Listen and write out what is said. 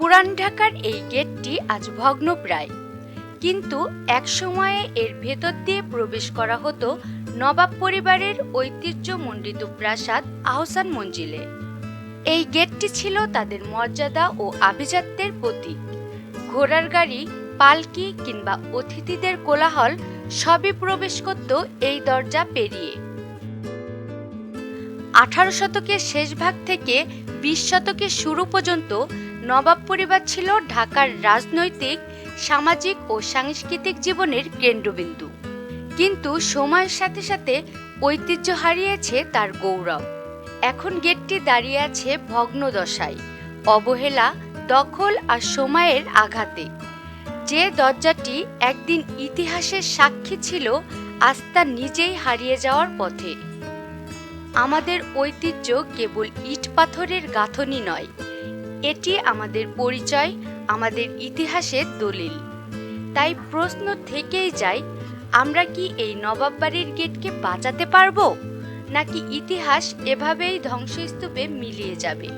পুরান ঢাকার এই গেটটি আজ ভগ্নপ্রায়। কিন্তু একসময়ে এর ভেতর দিয়ে প্রবেশ করা হতো নবাব পরিবারের ঐতিহ্যমণ্ডিত প্রাসাদ আহসান মঞ্জিলে। এই গেটটি ছিল তাদের মর্যাদা ও আভিজাত্যের প্রতীক। ঘোড়ার গাড়ি, পালকি কিংবা অতিথিদের কোলাহল সবই প্রবেশ করত এই দরজা পেরিয়ে। আঠারো শতকের শেষ ভাগ থেকে বিশ শতকের শুরু পর্যন্ত নবাব পরিবার ছিল ঢাকার রাজনৈতিক, সামাজিক ও সাংস্কৃতিক জীবনের কেন্দ্রবিন্দু। কিন্তু সময়ের সাথে সাথে ঐতিহ্য হারিয়েছে তার গৌরব। এখন গেটটি দাঁড়িয়ে আছে ভগ্নদশায়, অবহেলা, দখল আর সময়ের আঘাতে। যে দরজাটি একদিন ইতিহাসের সাক্ষী ছিল, আজ তা নিজেই হারিয়ে যাওয়ার পথে। আমাদের ঐতিহ্য কেবল ইট পাথরের গাঁথনি নয় এটি আমাদের পরিচয়, আমাদের ইতিহাসের দলিল। তাই প্রশ্ন থেকেই যায়, আমরা কি এই নবাব বাড়ির গেটকে বাঁচাতে পারব? নাকি ইতিহাস এভাবেই ধ্বংসস্তূপে মিলিয়ে যাবে?